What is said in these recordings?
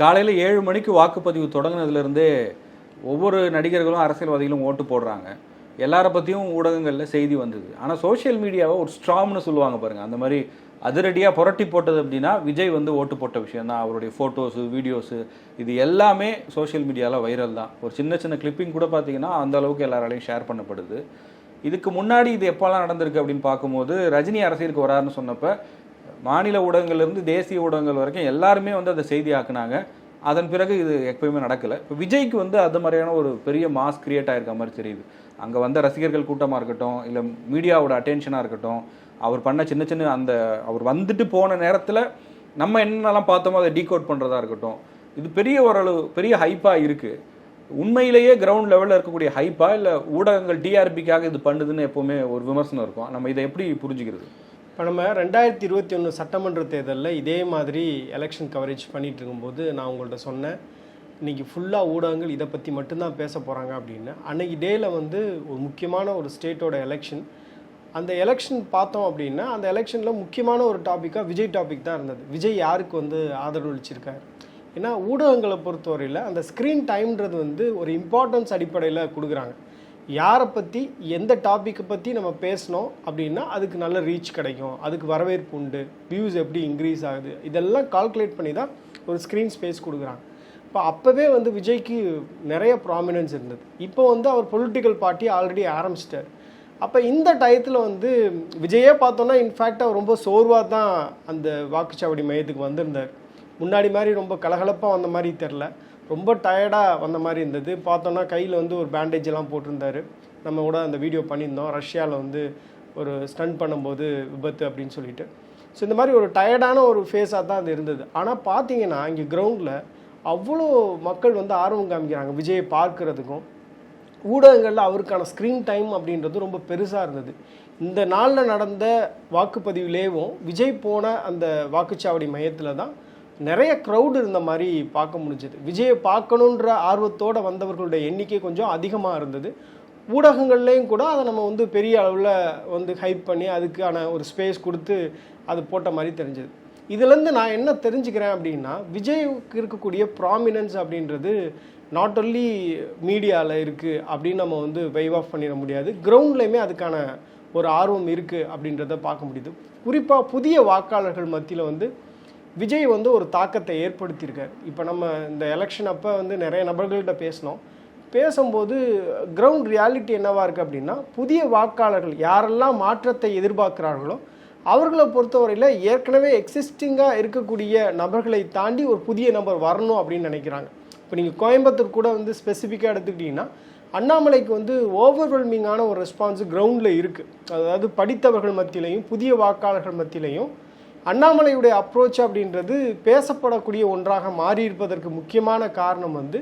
காலையில் ஏழு மணிக்கு வாக்குப்பதிவு தொடங்கினதுலேருந்தே ஒவ்வொரு நடிகர்களும் அரசியல்வாதிகளும் ஓட்டு போடுறாங்க. எல்லாரை பற்றியும் ஊடகங்களில் செய்தி வந்தது. ஆனால் சோஷியல் மீடியாவை ஒரு ஸ்ட்ராங்னு சொல்லுவாங்க பாருங்கள் அந்த மாதிரி அதிரடியாக புரட்டி போட்டது அப்படின்னா விஜய் வந்து ஓட்டு போட்ட விஷயம் தான். அவருடைய ஃபோட்டோஸு வீடியோஸு இது எல்லாமே சோஷியல் மீடியாவில் வைரல் தான். ஒரு சின்ன சின்ன கிளிப்பிங் கூட பார்த்தீங்கன்னா அந்த அளவுக்கு எல்லாராலையும் ஷேர் பண்ணப்படுது. இதுக்கு முன்னாடி இது எப்போல்லாம் நடந்திருக்கு அப்படின்னு பார்க்கும்போது ரஜினி அரசியலுக்கு வராருன்னு சொன்னப்போ மாநில ஊடகங்கள்லேருந்து தேசிய ஊடகங்கள் வரைக்கும் எல்லாருமே வந்து அதை செய்தி ஆக்குனாங்க. அதன் பிறகு இது எப்பயுமே நடக்கலை. இப்போ விஜய்க்கு வந்து அது மாதிரியான ஒரு பெரிய மாஸ் கிரியேட் ஆகிருக்க மாதிரி தெரியுது. அங்கே வந்த ரசிகர்கள் கூட்டமாக இருக்கட்டும் இல்லை மீடியாவோட அட்டென்ஷனாக இருக்கட்டும் அவர் பண்ண சின்ன சின்ன அந்த அவர் வந்துட்டு போன நேரத்தில் நம்ம என்னெல்லாம் பார்த்தோமோ அதை டீகோட் பண்ணுறதா இருக்கட்டும். இது பெரிய ஓரளவு பெரிய ஹைப்பாக இருக்குது உண்மையிலேயே கிரவுண்ட் லெவலில் இருக்கக்கூடிய ஹைப்பா இல்லை ஊடகங்கள் டிஆர்பிக்காக இது பண்ணுதுன்னு எப்போவுமே ஒரு விமர்சனம் இருக்கும். நம்ம இதை எப்படி புரிஞ்சுக்கிறது? இப்போ நம்ம ரெண்டாயிரத்தி இருபத்தி ஒன்று சட்டமன்ற தேர்தலில் இதே மாதிரி எலெக்ஷன் கவரேஜ் பண்ணிகிட்டு இருக்கும்போது நான் உங்கள்கிட்ட சொன்னேன் இன்றைக்கி ஃபுல்லாக ஊடகங்கள் இதை பற்றி மட்டும்தான் பேச போகிறாங்க அப்படின்னு. அன்றைக்கி டேயில் வந்து ஒரு முக்கியமான ஒரு ஸ்டேட்டோட எலெக்ஷன் அந்த எலெக்ஷன் பார்த்தோம் அப்படின்னா அந்த எலெக்ஷனில் முக்கியமான ஒரு டாப்பிக்காக விஜய் டாபிக் தான் இருந்தது. விஜய் யாருக்கு வந்து ஆதரவு அளிச்சிருக்காரு ஏன்னா ஊடகங்களை பொறுத்தவரையில் அந்த ஸ்க்ரீன் டைம்ன்றது வந்து ஒரு இம்பார்ட்டன்ஸ் அடிப்படையில் கொடுக்குறாங்க. யாரை பற்றி எந்த டாப்பிக்கை பற்றி நம்ம பேசினோம் அப்படின்னா அதுக்கு நல்ல ரீச் கிடைக்கும். அதுக்கு வரவேற்பு உண்டு. வியூஸ் எப்படி இன்க்ரீஸ் ஆகுது? இதெல்லாம் கால்குலேட் பண்ணி தான் ஒரு ஸ்க்ரீன் ஸ்பேஸ் கொடுக்குறாங்க. இப்போ அப்போவே வந்து விஜய்க்கு நிறைய ப்ராமினன்ஸ் இருந்தது. இப்போ வந்து அவர் பொலிட்டிக்கல் பார்ட்டி ஆல்ரெடி ஆரம்பிச்சிட்டார். அப்போ இந்த டயத்தில் வந்து விஜயே பார்த்தோன்னா இன்ஃபேக்ட் அவர் ரொம்ப சோர்வாக தான் அந்த வாக்குச்சாவடி மையத்துக்கு வந்திருந்தார். முன்னாடி மாதிரி ரொம்ப கலகலப்பாக வந்த மாதிரி தெரில ரொம்ப டயர்டாக வந்த மாதிரி இருந்தது. பார்த்தோன்னா கையில் வந்து ஒரு பேண்டேஜ் எல்லாம் போட்டிருந்தாரு. நம்ம கூட அந்த வீடியோ பண்ணியிருந்தோம். ரஷ்யாவில் வந்து ஒரு ஸ்டன்ட் பண்ணும்போது விபத்து அப்படின்னு சொல்லிட்டு. ஸோ இந்த மாதிரி ஒரு டயர்டான ஒரு ஃபேஸாக தான் அது இருந்தது. ஆனால் பார்த்தீங்கன்னா இங்கே கிரவுண்டில் அவ்வளோ மக்கள் வந்து ஆர்வம் காமிக்கிறாங்க. விஜயை பார்க்கறதுக்கும் ஊடகங்களில் அவருக்கான ஸ்க்ரீன் டைம் அப்படின்றது ரொம்ப பெருசாக இருந்தது. இந்த நாளில் நடந்த வாக்குப்பதிவுலேயும் விஜய் போன அந்த வாக்குச்சாவடி மையத்தில் தான் நிறைய க்ரௌடு இருந்த மாதிரி பார்க்க முடிஞ்சது. விஜயை பார்க்கணுன்ற ஆர்வத்தோடு வந்தவர்களுடைய எண்ணிக்கை கொஞ்சம் அதிகமாக இருந்தது. ஊடகங்கள்லேயும் கூட அதை நம்ம வந்து பெரிய அளவில் வந்து ஹைப் பண்ணி அதுக்கான ஒரு ஸ்பேஸ் கொடுத்து அது போட்ட மாதிரி தெரிஞ்சது. இதுலேருந்து நான் என்ன தெரிஞ்சுக்கிறேன் அப்படின்னா விஜய்க்கு இருக்கக்கூடிய ப்ராமினன்ஸ் அப்படின்றது நாட் ஒன்லி மீடியாவில் இருக்குது அப்படின்னு நம்ம வந்து வைவ் ஆஃப் பண்ணிட முடியாது கிரவுண்ட்லேயுமே அதுக்கான ஒரு ஆர்வம் இருக்குது அப்படின்றத பார்க்க முடியுது. குறிப்பாக புதிய வாக்காளர்கள் மத்தியில் வந்து விஜய் வந்து ஒரு தாக்கத்தை ஏற்படுத்தியிருக்கார். இப்போ நம்ம இந்த எலெக்ஷன் அப்போ வந்து நிறைய நபர்கள்கிட்ட பேசினோம். பேசும்போது கிரவுண்ட் ரியாலிட்டி என்னவாக இருக்குது அப்படின்னா புதிய வாக்காளர்கள் யாரெல்லாம் மாற்றத்தை எதிர்பார்க்குறார்களோ அவர்களை பொறுத்தவரையில் ஏற்கனவே எக்ஸிஸ்டிங்காக இருக்கக்கூடிய நபர்களை தாண்டி ஒரு புதிய நபர் வரணும் அப்படின்னு நினைக்கிறாங்க. இப்போ நீங்கள் கோயம்புத்தூர் கூட வந்து ஸ்பெசிஃபிக்காக எடுத்துக்கிட்டிங்கன்னா அண்ணாமலைக்கு வந்து ஓவர்வெல்மிங்கான ஒரு ரெஸ்பான்ஸ் கிரவுண்டில் இருக்குது அதாவது படித்தவர்கள் மத்தியிலையும் புதிய வாக்காளர்கள் மத்தியிலையும் அண்ணாமலையுடைய அப்ரோச் அப்படின்றது பேசப்படக்கூடிய ஒன்றாக மாறி இருப்பதற்கு முக்கியமான காரணம் வந்து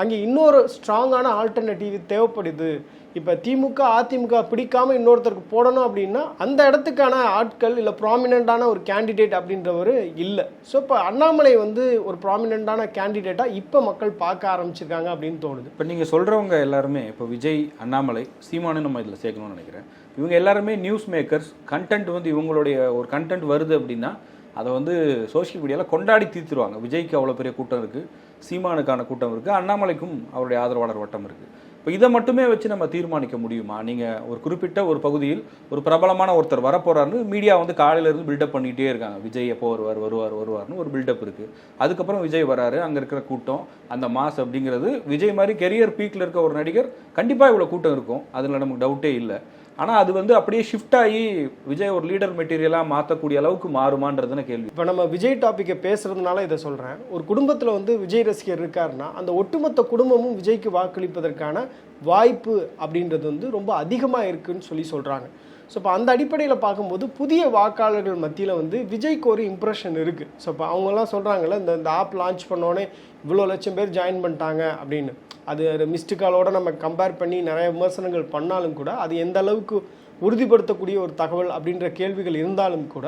அங்கே இன்னொரு ஸ்ட்ராங்கான ஆல்டர்னேட்டிவ் தேவைப்படுது. இப்போ திமுக அதிமுக பிடிக்காம இன்னொருத்தருக்கு போடணும் அப்படின்னா அந்த இடத்துக்கான ஆட்கள் இல்லை ப்ராமினெண்ட்டான ஒரு கேண்டிடேட் அப்படின்றவர் இல்லை. ஸோ இப்போ அண்ணாமலை வந்து ஒரு ப்ராமினெண்ட்டான கேண்டிடேட்டாக இப்போ மக்கள் பார்க்க ஆரம்பிச்சிருக்காங்க அப்படின்னு தோணுது. இப்போ நீங்கள் சொல்கிறவங்க எல்லாருமே இப்போ விஜய் அண்ணாமலை சீமானு நம்ம இதில் சேர்க்கணும்னு நினைக்கிறேன். இவங்க எல்லாருமே நியூஸ் மேக்கர்ஸ் கண்டென்ட் வந்து இவங்களுடைய ஒரு கண்டென்ட் வருது அப்படின்னா அதை வந்து சோஷியல் மீடியாவில் கொண்டாடி தீர்த்துருவாங்க. விஜய்க்கு அவ்வளோ பெரிய கூட்டம் இருக்குது சீமானுக்கான கூட்டம் இருக்குது அண்ணாமலைக்கும் அவருடைய ஆதரவாளர் வட்டம் இருக்குது இப்போ இதை மட்டுமே வச்சு நம்ம தீர்மானிக்க முடியுமா? நீங்கள் ஒரு குறிப்பிட்ட ஒரு பகுதியில் ஒரு பிரபலமான ஒருத்தர் வரப்போகிறாருன்னு மீடியா வந்து காலையிலேருந்து பில்டப் பண்ணிகிட்டே இருக்காங்க. விஜய் எப்போ வருவார் வருவார் வருவார்னு ஒரு பில்டப் இருக்குது அதுக்கப்புறம் விஜய் வராரு. அங்கே இருக்கிற கூட்டம் அந்த மாஸ் அப்படிங்கிறது விஜய் மாதிரி கெரியர் பீக்கில் இருக்க ஒரு நடிகர் கண்டிப்பாக இவ்வளோ கூட்டம் இருக்கும். அதில் நமக்கு டவுட்டே இல்லை. ஆனால் அது வந்து அப்படியே ஷிஃப்ட் ஆகி விஜய் ஒரு லீடர் மெட்டீரியலாக மாற்றக்கூடிய அளவுக்கு மாறுமான்றதுன்னு கேள்வி. இப்போ நம்ம விஜய் டாப்பிக்கை பேசுகிறதுனால இதை சொல்கிறேன் ஒரு குடும்பத்தில் வந்து விஜய் ரசிகர் இருக்காருன்னா அந்த ஒட்டுமொத்த குடும்பமும் விஜய்க்கு வாக்களிப்பதற்கான வாய்ப்பு அப்படின்றது வந்து ரொம்ப அதிகமாக இருக்குன்னு சொல்லி சொல்கிறாங்க ஸோ இப்போ அந்த அடிப்படையில் பார்க்கும்போது புதிய வாக்காளர்கள் மத்தியில் வந்து விஜய்க்கு ஒரு இம்ப்ரெஷன் இருக்குது ஸோ இப்போ அவங்கெல்லாம் சொல்கிறாங்கல்ல இந்த இந்த ஆப் லான்ச் பண்ணோடனே இவ்வளோ லட்சம் பேர் ஜாயின் பண்ணிட்டாங்க அப்படின்னு. அது மிஸ்டு காலோட நம்ம கம்பேர் பண்ணி நிறைய விமர்சனங்கள் பண்ணாலும் கூட அது எந்த அளவுக்கு உறுதிப்படுத்தக்கூடிய ஒரு தகவல் அப்படின்ற கேள்விகள் இருந்தாலும் கூட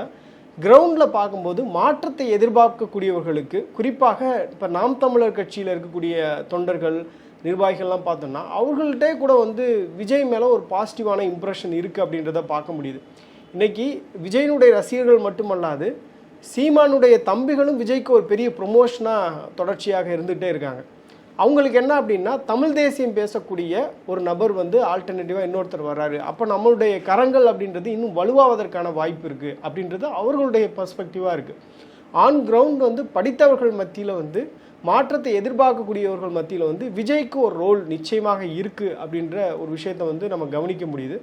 கிரவுண்டில் பார்க்கும்போது மாற்றத்தை எதிர்பார்க்கக்கூடியவர்களுக்கு குறிப்பாக இப்போ நாம் தமிழர் கட்சியில் இருக்கக்கூடிய தொண்டர்கள் நிர்வாகிகள்லாம் பார்த்தோம்னா அவர்கள்ட்டே கூட வந்து விஜய் மேலே ஒரு பாசிட்டிவான இம்ப்ரெஷன் இருக்குது அப்படின்றத பார்க்க முடியுது. இன்னைக்கு விஜயனுடைய ரசிகர்கள் மட்டுமல்லாது சீமானுடைய தம்பிகளும் விஜய்க்கு ஒரு பெரிய ப்ரொமோஷனாக தொடர்ச்சியாக இருந்துகிட்டே இருக்காங்க. அவங்களுக்கு என்ன அப்படின்னா தமிழ் தேசியம் பேசக்கூடிய ஒரு நபர் வந்து ஆல்டர்னேட்டிவாக இன்னொருத்தர் வர்றாரு. அப்போ நம்மளுடைய கரங்கள் அப்படின்றது இன்னும் வலுவாவதற்கான வாய்ப்பு இருக்குது அப்படின்றது அவர்களுடைய பர்ஸ்பெக்டிவாக இருக்குது ஆன் கிரவுண்ட் வந்து படித்தவர்கள் மத்தியில் வந்து மாற்றத்தை எதிர்பார்க்கக்கூடியவர்கள் மத்தியில் வந்து விஜய்க்கு ஒரு ரோல் நிச்சயமாக இருக்குது அப்படின்ற ஒரு விஷயத்தை வந்து நம்ம கவனிக்க முடியுது.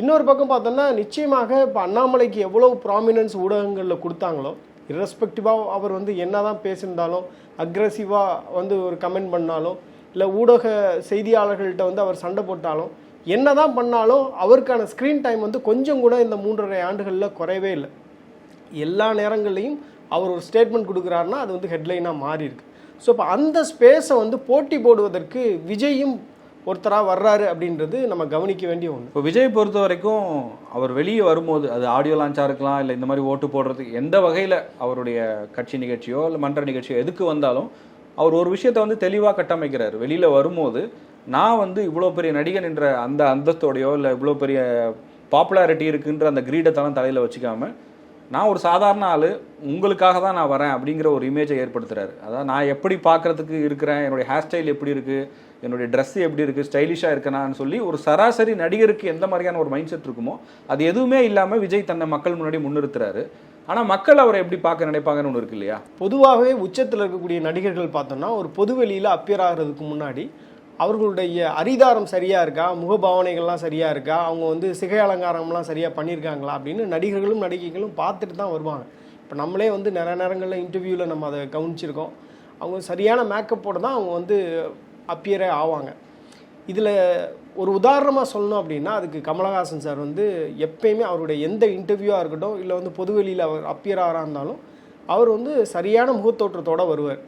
இன்னொரு பக்கம் பார்த்தோம்னா நிச்சயமாக இப்போ அண்ணாமலைக்கு எவ்வளோ ப்ராமினன்ஸ் ஊடகங்களில் கொடுத்தாங்களோ இரஸ்பெக்டிவாக அவர் வந்து என்ன தான் பேசியிருந்தாலும் அக்ரஸிவாக வந்து ஒரு கமெண்ட் பண்ணாலும் இல்லை ஊடக செய்தியாளர்கள்ட்ட வந்து அவர் சண்டை போட்டாலும் என்ன தான் பண்ணாலும் அவருக்கான ஸ்க்ரீன் டைம் வந்து கொஞ்சம் கூட இந்த மூன்றரை ஆண்டுகளில் குறையவே இல்லை. எல்லா நேரங்கள்லையும் அவர் ஒரு ஸ்டேட்மெண்ட் கொடுக்குறாருன்னா அது வந்து ஹெட்லைனாக மாறி இருக்கு ஸோ இப்போ அந்த ஸ்பேஸை வந்து போட்டி போடுவதற்கு விஜயும் ஒருத்தராக வர்றாரு அப்படின்றது நம்ம கவனிக்க வேண்டிய ஒன்று இப்போ விஜய் பொறுத்த வரைக்கும் அவர் வெளியே வரும்போது அது ஆடியோ லான்ச்சாக இருக்கலாம் இல்லை இந்த மாதிரி ஓட்டு போடுறதுக்கு எந்த வகையில் அவருடைய கட்சி நிகழ்ச்சியோ இல்லை மன்ற நிகழ்ச்சியோ எதுக்கு வந்தாலும் அவர் ஒரு விஷயத்தை வந்து தெளிவாக கட்டமைக்கிறார். வெளியில் வரும்போது நான் வந்து இவ்வளோ பெரிய நடிகன் என்ற அந்த அந்தஸ்தோடையோ இல்லை இவ்வளோ பெரிய பாப்புலாரிட்டி இருக்குன்ற அந்த கிரீடத்தெல்லாம் தலையில் வச்சுக்காம நான் ஒரு சாதாரண ஆள் உங்களுக்காக தான் நான் வரேன் அப்படிங்கிற ஒரு இமேஜை ஏற்படுத்துகிறாரு அதாவது நான் எப்படி பார்க்கறதுக்கு இருக்கிறேன் என்னுடைய ஹேர் ஸ்டைல் எப்படி இருக்குது என்னுடைய ட்ரெஸ்ஸு எப்படி இருக்குது ஸ்டைலிஷாக இருக்கனான்னு சொல்லி ஒரு சராசரி நடிகருக்கு எந்த மாதிரியான ஒரு மைண்ட் செட் இருக்குமோ அது எதுவுமே இல்லாமல் விஜய் தன்னை மக்கள் முன்னாடி முன்னிறுத்துறாரு. ஆனால் மக்கள் அவரை எப்படி பார்க்க நினைப்பாங்கன்னு ஒன்று இருக்கு இல்லையா? பொதுவாகவே உச்சத்தில் இருக்கக்கூடிய நடிகர்கள் பார்த்தோம்னா ஒரு பொது வெளியில் அப்பியர் ஆகிறதுக்கு முன்னாடி அவர்களுடைய அரிதாரம் சரியாக இருக்கா? முகபாவனைகள்லாம் சரியாக இருக்கா? அவங்க வந்து சிகை அலங்காரம்லாம் சரியாக பண்ணியிருக்காங்களா அப்படின்னு நடிகர்களும் நடிகைகளும் பார்த்துட்டு தான் வருவாங்க. இப்போ நம்மளே வந்து நிறைய நேரங்களில் இன்டர்வியூவில் நம்ம அதை கவனிச்சிருக்கோம். அவங்க சரியான மேக்கப்போடு தான் அவங்க வந்து அப்பியரே ஆவாங்க. இதில் ஒரு உதாரணமாக சொல்லணும் அப்படின்னா அதுக்கு கமலஹாசன் சார் வந்து எப்பயுமே அவருடைய எந்த இன்டர்வியூவாக இருக்கட்டும் இல்லை வந்து பொதுவெளியில் அவர் அப்பியர் இருந்தாலும் அவர் வந்து சரியான முகத்தோற்றத்தோட வருவார்.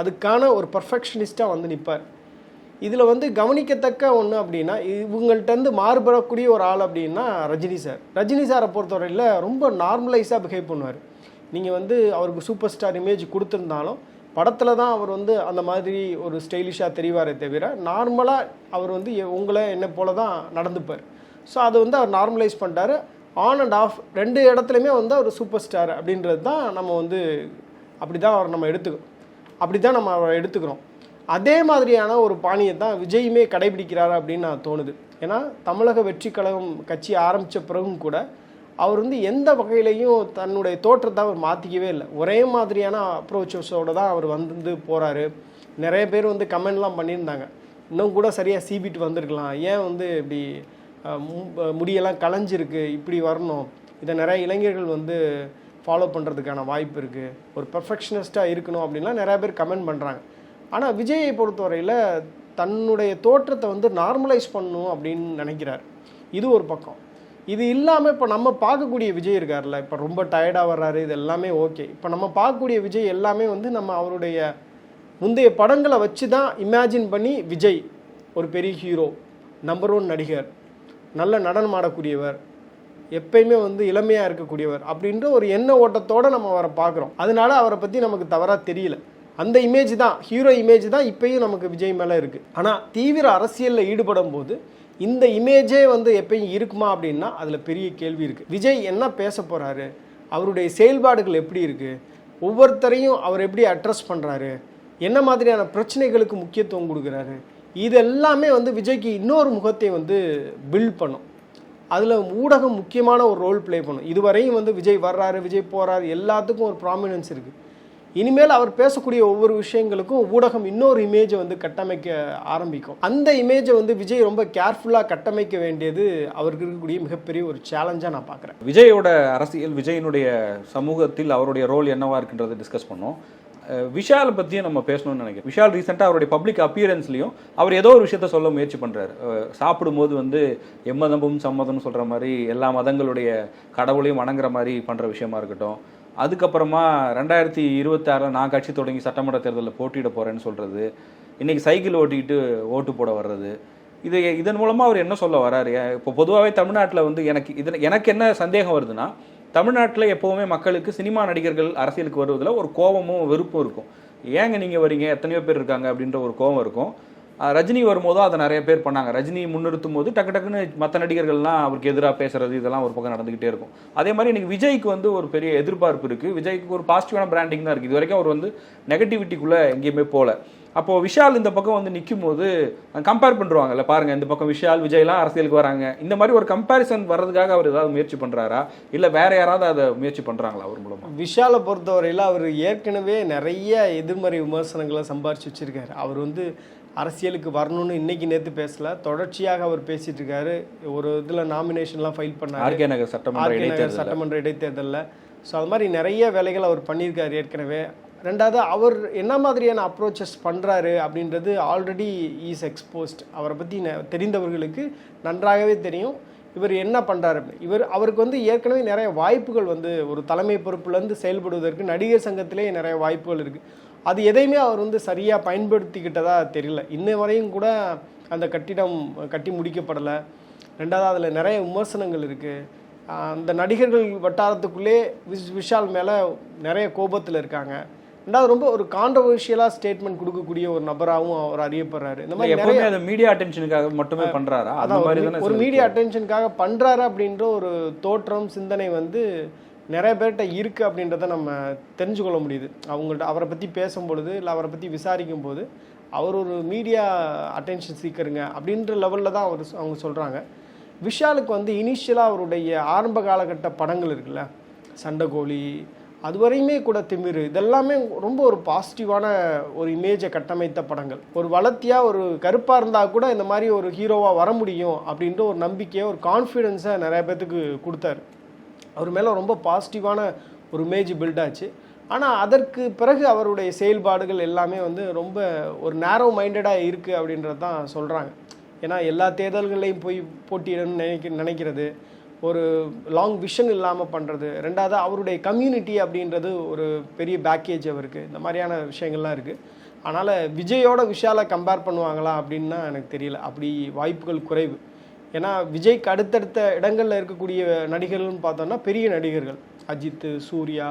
அதுக்கான ஒரு பர்ஃபெக்ஷனிஸ்ட்டாக வந்து நிற்பார் இதில் வந்து கவனிக்கத்தக்க ஒன்று அப்படின்னா இவங்கள்ட்டேருந்து மாறுபடக்கூடிய ஒரு ஆள் அப்படின்னா ரஜினி சார். ரஜினி சாரை பொறுத்தவரையில் ரொம்ப நார்மலைஸாக பிஹேவ் பண்ணுவார். நீங்கள் வந்து அவருக்கு சூப்பர் ஸ்டார் இமேஜ் கொடுத்துருந்தாலும் படத்தில் தான் அவர் வந்து அந்த மாதிரி ஒரு ஸ்டைலிஷாக தெரிவாரே தவிர நார்மலாக அவர் வந்து எ- உங்களை என்ன போல தான் நடந்துப்பார். ஸோ அதை வந்து அவர் நார்மலைஸ் பண்ணிட்டாரு. ஆன் அண்ட் ஆஃப் ரெண்டு இடத்துலையுமே வந்து அவர் சூப்பர் ஸ்டார் அப்படின்றது தான் நம்ம வந்து அப்படி தான் அவர் நம்ம எடுத்துக்கிறோம் அப்படி தான் நம்ம அவரை எடுத்துக்கிறோம். அதே மாதிரியான ஒரு பாணியை தான் விஜயுமே கடைபிடிக்கிறாரு அப்படின்னு நான் தோணுது. ஏன்னா தமிழக வெற்றி கழகம் கட்சி ஆரம்பித்த பிறகும் கூட அவர் வந்து எந்த வகையிலையும் தன்னுடைய தோற்றத்தை அவர் மாற்றிக்கவே இல்லை. ஒரே மாதிரியான அப்ரோச்சஸோடு தான் அவர் வந்து போகிறாரு நிறைய பேர் வந்து கமெண்ட்லாம் பண்ணியிருந்தாங்க. இன்னும் கூட சரியாக சீபிட்டு வந்திருக்கலாம். ஏன் வந்து இப்படி முடியெல்லாம் கலைஞ்சிருக்கு இப்படி வரணும். இதை நிறைய இளைஞர்கள் வந்து ஃபாலோ பண்ணுறதுக்கான வாய்ப்பு இருக்குது ஒரு பர்ஃபெக்ஷனிஸ்ட்டாக இருக்கணும் அப்படின்லாம் நிறைய பேர் கமெண்ட் பண்ணுறாங்க ஆனால் விஜயை பொறுத்தவரையில் தன்னுடைய தோற்றத்தை வந்து நார்மலைஸ் பண்ணும் அப்படின்னு நினைக்கிறார். இது ஒரு பக்கம். இது இல்லாமல் இப்போ நம்ம பார்க்கக்கூடிய விஜய் இருக்கார்ல இப்போ ரொம்ப டயர்டாக வர்றாரு இது எல்லாமே ஓகே இப்போ நம்ம பார்க்கக்கூடிய விஜய் எல்லாமே வந்து நம்ம அவருடைய முந்தைய படங்களை வச்சு தான் இமேஜின் பண்ணி விஜய் ஒரு பெரிய ஹீரோ நம்பர் ஒன் நடிகர் நல்ல நடனம் ஆடக்கூடியவர் எப்பயுமே வந்து இளமையாக இருக்கக்கூடியவர் அப்படின்ற ஒரு எண்ண ஓட்டத்தோடு நம்ம அவரை பார்க்குறோம். அதனால அவரை பற்றி நமக்கு தவறாக தெரியல. அந்த இமேஜ் தான் ஹீரோ இமேஜ் தான் இப்பயும் நமக்கு விஜய் மேலே இருக்குது ஆனால் தீவிர அரசியலில் ஈடுபடும் போது இந்த இமேஜே வந்து எப்பயும் இருக்குமா அப்படின்னா அதில் பெரிய கேள்வி இருக்குது விஜய் என்ன பேச போகிறாரு அவருடைய செயல்பாடுகள் எப்படி இருக்குது ஒவ்வொருத்தரையும் அவர் எப்படி அட்ரஸ் பண்ணுறாரு என்ன மாதிரியான பிரச்சனைகளுக்கு முக்கியத்துவம் கொடுக்குறாரு? இது எல்லாமே வந்து விஜய்க்கு இன்னொரு முகத்தை வந்து பில்ட் பண்ணும். அதில் ஊடகம் முக்கியமான ஒரு ரோல் ப்ளே பண்ணும். இதுவரையும் வந்து விஜய் வர்றாரு விஜய் போகிறாரு எல்லாத்துக்கும் ஒரு ப்ராமினன்ஸ் இருக்குது இனிமேல் அவர் பேசக்கூடிய ஒவ்வொரு விஷயங்களுக்கும் ஊடகம் இன்னொரு இமேஜை வந்து கட்டமைக்க ஆரம்பிக்கும். அந்த இமேஜை வந்து விஜய் ரொம்ப கேர்ஃபுல்லாக கட்டமைக்க வேண்டியது அவருக்கு இருக்கக்கூடிய மிகப்பெரிய ஒரு சேலஞ்சாக நான் பார்க்குறேன். விஜயோட அரசியல் விஜயினுடைய சமூகத்தில் அவருடைய ரோல் என்னவா இருக்குன்றதை டிஸ்கஸ் பண்ணோம். விஷால் பற்றியும் நம்ம பேசணும்னு நினைக்கிறேன். விஷால் ரீசெண்டாக அவருடைய பப்ளிக் அப்பியரன்ஸ்லையும் அவர் ஏதோ ஒரு விஷயத்த சொல்ல முயற்சி பண்ணுறாரு சாப்பிடும்போது வந்து எம்மதமும் சம்மதம்னு சொல்கிற மாதிரி எல்லா மதங்களுடைய கடவுளையும் வணங்குற மாதிரி பண்ணுற விஷயமா இருக்கட்டும். அதுக்கப்புறமா ரெண்டாயிரத்தி இருபத்தாறில் நான் கட்சி தொடங்கி சட்டமன்ற தேர்தலில் போட்டியிட போகிறேன்னு சொல்கிறது இன்றைக்கி சைக்கிள் ஓட்டிக்கிட்டு ஓட்டு போட வர்றது. இது இதன் மூலமாக அவர் என்ன சொல்ல வராரு? ஏன் இப்போ பொதுவாகவே தமிழ்நாட்டில் வந்து எனக்கு இது எனக்கு என்ன சந்தேகம் வருதுன்னா தமிழ்நாட்டில் எப்போவுமே மக்களுக்கு சினிமா நடிகர்கள் அரசியலுக்கு வருவதில் ஒரு கோபமும் வெறுப்பும் இருக்கும். ஏங்க நீங்கள் வரீங்க? எத்தனையோ பேர் இருக்காங்க அப்படின்ற ஒரு கோபம் இருக்கும். ரஜினி வரும்போதும் அதை நிறைய பேர் பண்ணாங்க. ரஜினி முன்னிறுத்தும் போது டக்கு டக்குன்னு மற்ற நடிகர்கள்லாம் அவருக்கு எதிராக பேசுறது இதெல்லாம் ஒரு பக்கம் நடந்துகிட்டே இருக்கும். அதே மாதிரி இன்னைக்கு விஜய்க்கு வந்து ஒரு பெரிய எதிர்பார்ப்பு இருக்கு. விஜய்க்கு ஒரு பாசிட்டிவான பிராண்டிங் தான் இருக்கு. இது வரைக்கும் அவர் வந்து நெகட்டிவிட்டிக்குள்ள எங்கேயுமே போல. அப்போ விஷால் இந்த பக்கம் வந்து நிற்கும் போது கம்பேர் பண்ணுவாங்கல்ல பாருங்க இந்த பக்கம் விஷால் விஜய்லாம் அரசியலுக்கு வராங்க. இந்த மாதிரி ஒரு கம்பேரிசன் வர்றதுக்காக அவர் ஏதாவது முயற்சி பண்றாரா? இல்ல வேற யாராவது அதை முயற்சி பண்றாங்களா அவர் மூலமா? விஷாலை பொறுத்தவரையில அவர் ஏற்கனவே நிறைய எதிர்மறை விமர்சனங்களை சம்பாரிச்சு வச்சிருக்காரு. அவர் வந்து அரசியலுக்கு வரணும்னு இன்னைக்கு நேற்று பேசல. தொடர்ச்சியாக அவர் பேசிட்டு இருக்காரு. ஒரு இதில் நாமினேஷன்லாம் ஃபைல் பண்ணாரு. ஆர்கே நகர் சட்டமன்ற இடைத்தேர்தல் சட்டமன்ற இடைத்தேர்தலில். ஸோ அது மாதிரி நிறைய வேலைகள் அவர் பண்ணியிருக்காரு ஏற்கனவே. ரெண்டாவது அவர் என்ன மாதிரியான அப்ரோச்சஸ் பண்ணுறாரு அப்படின்றது ஆல்ரெடி இஸ் எக்ஸ்போஸ்ட் அவரை பற்றி தெரிந்தவர்களுக்கு நன்றாகவே தெரியும். இவர் என்ன பண்ணுறாரு இவர் அவருக்கு வந்து ஏற்கனவே நிறைய வாய்ப்புகள் வந்து ஒரு தலைமை பொறுப்புலேருந்து செயல்படுவதற்கு நடிகர் சங்கத்திலே நிறைய வாய்ப்புகள் இருக்குது அது எதையுமே அவர் வந்து சரியாக பயன்படுத்திக்கிட்டதா தெரியல. இன்ன வரையும் கூட அந்த கட்டிடம் கட்டி முடிக்கப்படலை. ரெண்டாவது அதில் நிறைய விமர்சனங்கள் இருக்குது அந்த நடிகர்கள் வட்டாரத்துக்குள்ளே விஷ் விஷால் மேலே நிறைய கோபத்தில் இருக்காங்க. ரெண்டாவது ரொம்ப ஒரு கான்ட்ரவர்ஷியலாக ஸ்டேட்மெண்ட் கொடுக்கக்கூடிய ஒரு நபராகவும் அவர் அறியப்படுறாரு. இந்த மாதிரி எப்பவுமே அது மீடியா அட்டென்ஷனுக்காக மட்டுமே பண்றாரா? அந்த அதான் ஒரு மீடியா அட்டென்ஷனுக்காக பண்ணுறாரு அப்படின்ற ஒரு தோற்றம் சிந்தனை வந்து நிறைய பேர்கிட்ட இருக்குது அப்படின்றத நம்ம தெரிஞ்சுக்கொள்ள முடியுது. அவங்கள்ட்ட அவரை பற்றி பேசும்பொழுது இல்லை அவரை பற்றி விசாரிக்கும் போது அவர் ஒரு மீடியா அட்டென்ஷன் சீக்கருங்க அப்படின்ற லெவலில் தான் அவர் அவங்க சொல்கிறாங்க விஷாலுக்கு வந்து இனிஷியலாக அவருடைய ஆரம்ப காலகட்ட படங்கள் இருக்குல்ல சண்டைக்கோழி அது வரையுமே கூட திமிரு இதெல்லாமே ரொம்ப ஒரு பாசிட்டிவான ஒரு இமேஜை கட்டமைத்த படங்கள். ஒரு வளர்த்தியாக ஒரு கருப்பாக இருந்தால் கூட இந்த மாதிரி ஒரு ஹீரோவாக வர முடியும் அப்படின்ற ஒரு நம்பிக்கையை ஒரு கான்ஃபிடென்ஸை நிறைய பேர்த்துக்கு கொடுத்தாரு. அவர் மேலே ரொம்ப பாசிட்டிவான ஒரு இமேஜ் பில்ட் ஆச்சு. ஆனால் அதற்கு பிறகு அவருடைய செயல்பாடுகள் எல்லாமே வந்து ரொம்ப ஒரு நேரோ மைண்டடாக இருக்குது அப்படின்றது தான் சொல்கிறாங்க ஏன்னா எல்லா தேர்தல்களையும் போய் போட்டியிடணும்னு நினைக்க நினைக்கிறது ஒரு லாங் விஷன் இல்லாமல் பண்ணுறது ரெண்டாவது அவருடைய கம்யூனிட்டி அப்படின்றது ஒரு பெரிய பேக்கேஜ் அவருக்கு. இந்த மாதிரியான விஷயங்கள்லாம் இருக்குது அதனால் விஜயோட விஷால கம்பேர் பண்ணுவாங்களா அப்படின்னா எனக்கு தெரியல. அப்படி வாய்ப்புகள் குறைவு. ஏன்னா விஜய்க்கு அடுத்தடுத்த இடங்களில் இருக்கக்கூடிய நடிகர்கள்னு பார்த்தோம்னா பெரிய நடிகர்கள். அஜித்து சூர்யா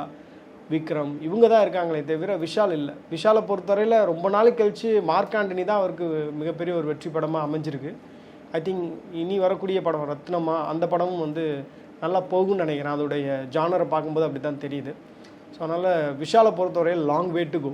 விக்ரம் இவங்க தான் இருக்காங்களே தவிர விஷால் இல்லை. விஷாலை பொறுத்தவரையில் ரொம்ப நாள் கழிச்சு மார்க் ஆண்டனி தான் அவருக்கு மிகப்பெரிய ஒரு வெற்றி படமாக அமைஞ்சிருக்கு. ஐ திங்க் இனி வரக்கூடிய படம் ரத்னமா அந்த படமும் வந்து நல்லா போகும்னு நினைக்கிறேன். அதோடைய ஜானரை பார்க்கும்போது அப்படி தான் தெரியுது. ஸோ அதனால் விஷாலை பொறுத்தவரையில் லாங் வே டு கோ